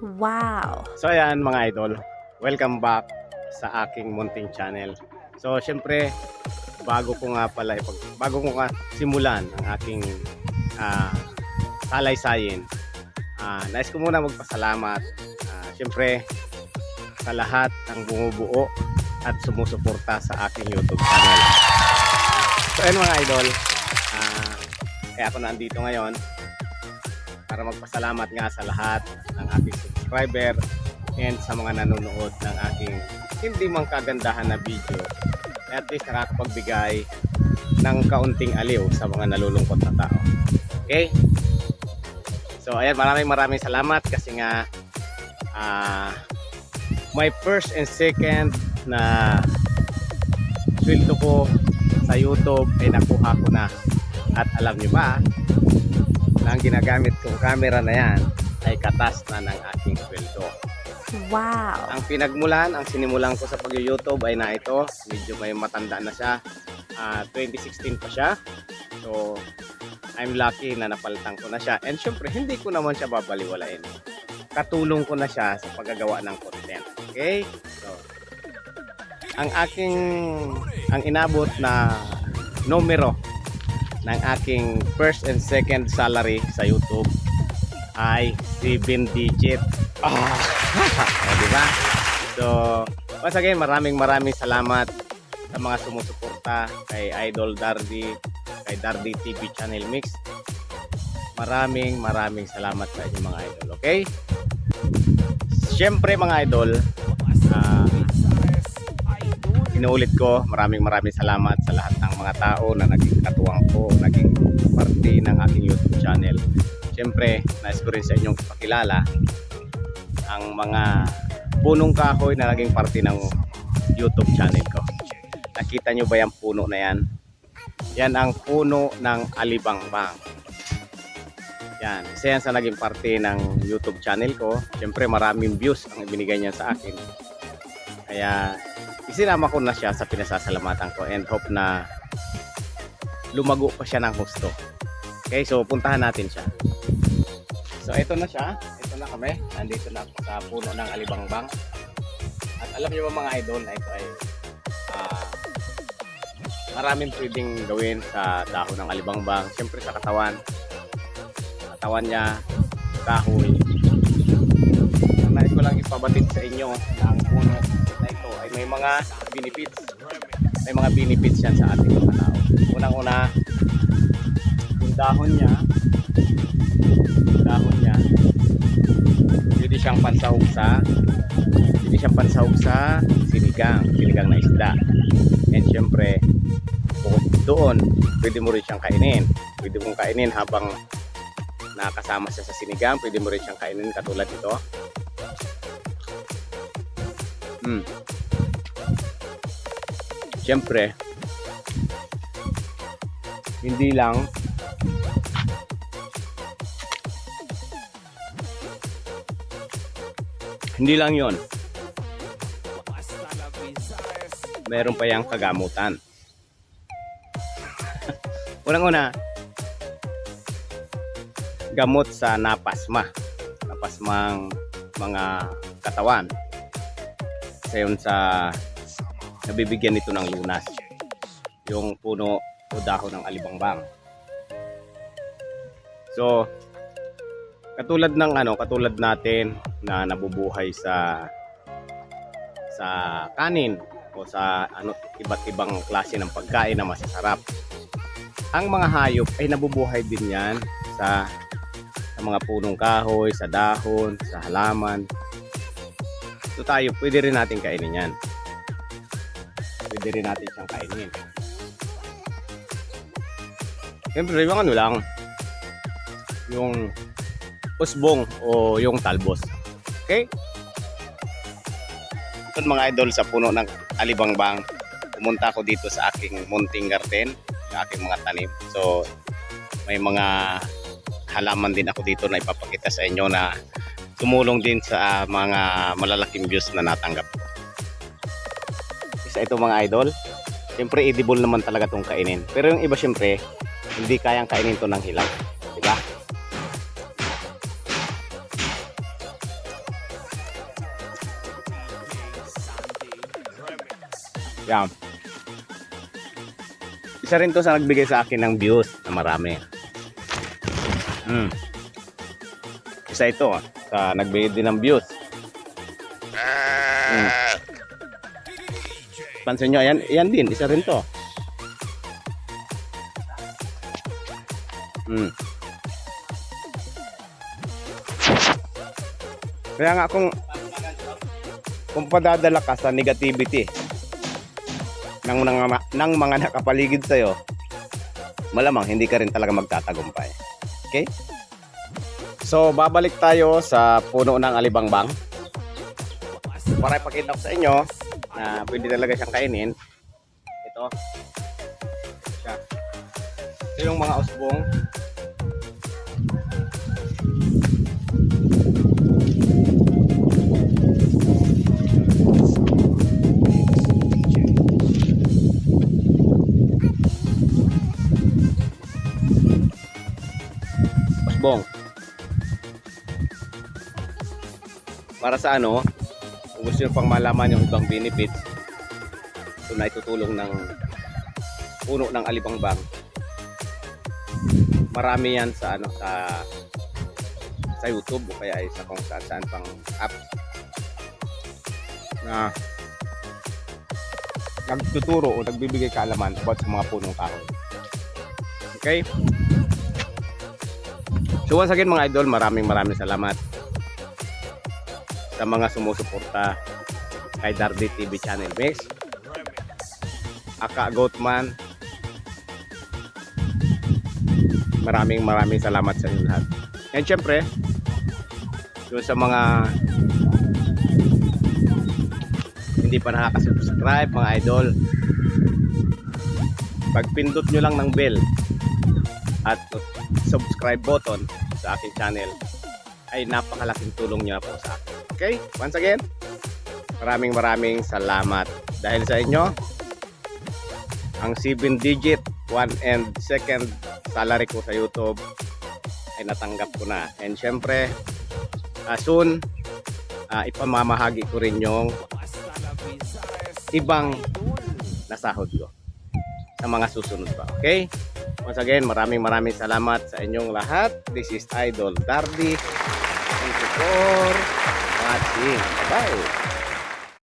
Wow! So ayan mga idol, welcome back sa aking munting channel. So syempre, bago ko nga pala, ipag, bago ko nga simulan ang aking ah, salaysayin, ah, nais ko muna magpasalamat. ah, syempre, sa lahat ng bumubuo at sumusuporta sa aking YouTube channel. So ayan mga idol, ah, kaya ako nandito ngayon para magpasalamat nga sa lahat ng aking subscriber and sa mga nanonood ng aking hindi man kagandahan na video at least nakakapagbigay ng kaunting aliw sa mga nalulungkot na tao. Okay? So ayan, maraming maraming salamat kasi nga ah my first and second na sweldo ko sa YouTube ay nakuha ko na. At alam nyo ba, na ang ginagamit kong camera na yan ay katas na ng aking sweldo. Wow! Ang pinagmulan, ang sinimulan ko sa pag-YouTube ay na ito. Medyo may matanda na siya. Ah, 2016 pa siya. So, I'm lucky na napalitan ko na siya. And syempre, hindi ko naman siya babaliwalain. Katulong ko na siya sa paggagawa ng content. Okay? So, ang aking, ang inabot na numero ng aking first and second salary sa YouTube ay 7 digit. Ah! o, di ba? So, once again, maraming maraming salamat sa mga sumusuporta kay Idol Dardy, kay Dardy TV Channel Mix. Maraming maraming salamat sa inyo mga idol, okay? Siyempre mga idol, ah, inuulit ko, maraming maraming salamat sa lahat ng mga tao na naging katuwang ko, naging parte ng aking YouTube channel. Siyempre, nais ko rin sa inyong pakilala ang mga punong kahoy na naging parte ng YouTube channel ko. Nakita nyo ba yung puno na yan? Yan ang puno ng alibangbang. Yan, isa yan sa naging parte ng YouTube channel ko. Siyempre maraming views ang ibinigay niya sa akin. Kaya isinama ko na siya sa pinasasalamatan ko and hope na lumago pa siya ng husto. Okay, so puntahan natin siya. So ito na siya. Ito na kami. Nandito na sa puno ng alibangbang. At alam niyo ba mga idol na ito ay ah, maraming pwedeng gawin sa dahon ng alibangbang. Siyempre sa katawan. Katawan niya, kahoy. Nais ko lang ipabatid sa inyo na ang puno may mga benefits. May mga benefits yan sa ating mga tao. Unang-una, yung dahon niya, yung dahon niya, pwede siyang pansahog sa pwede siyang pansahog sa sinigang, sinigang na isda. And syempre, doon, pwede mo rin siyang kainin. Pwede mong kainin habang nakasama siya sa sinigang, pwede mo rin siyang kainin katulad nito. Hmm. Syempre, hindi lang. Hindi lang yon meron pa yung kagamutan. Unang una gamot sa napasma. Napasmang mga katawan. Sa yun sa nabibigyan nito ng lunas yung puno o dahon ng alibangbang so katulad ng ano katulad natin na nabubuhay sa sa kanin o sa ano iba't ibang klase ng pagkain na masasarap ang mga hayop ay nabubuhay din yan sa sa mga punong kahoy, sa dahon, sa halaman. So tayo, pwede rin natin kainin yan. Pwede rin natin siyang kainin. Siyempre, yung ano lang, yung usbong o yung talbos. Okay? Ito mga idol sa puno ng alibangbang. Pumunta ako dito sa aking munting garden, sa aking mga tanim. So, may mga halaman din ako dito na ipapakita sa inyo na tumulong din sa ah, mga malalaking views na natanggap sa ito mga idol syempre edible naman talaga itong kainin. Pero yung iba syempre hindi kayang kainin to ng hilaw diba yan isa rin to sa nagbigay sa akin ng views na marami. Mm. isa ito ah, sa nagbigay din ng views. Mm. Pansin nyo, yan, yan din, isa rin to. Hmm. Kaya nga kung kung padadala ka sa negativity ng mga, ng mga nakapaligid sa'yo, malamang hindi ka rin talaga magtatagumpay. Okay? So, babalik tayo sa puno ng alibangbang. Para ipakita ko sa inyo na pwede talaga siyang kainin. Ito. Siya. Ito yung mga usbong. Usbong. Para sa ano, gusto nyo pang malaman yung ibang benefits, ito na itutulong ng puno ng alibangbang. Marami yan sa ano sa sa YouTube o kaya ay sa kung saan saan pang app na nagtuturo o nagbibigay kaalaman about sa mga punong kahoy. Okay? So once again mga idol, maraming maraming salamat sa mga sumusuporta kay Dardy TV Channel Mix. Aka Goatman. Maraming maraming salamat sa inyo lahat. And syempre, yun sa mga hindi pa nakaka-subscribe mga idol, pagpindot nyo lang ng bell at subscribe button sa aking channel ay napakalaking tulong na po sa akin. Okay, once again, maraming maraming salamat. Dahil sa inyo ang 7 digit 1 and second salary ko sa YouTube ay natanggap ko na. And syempre uh, soon uh, ipamamahagi ko rin yung ibang nasahod ko sa mga susunod pa okay? Once again maraming maraming salamat sa inyong lahat. This is Idol Dardy 24 sim Vai.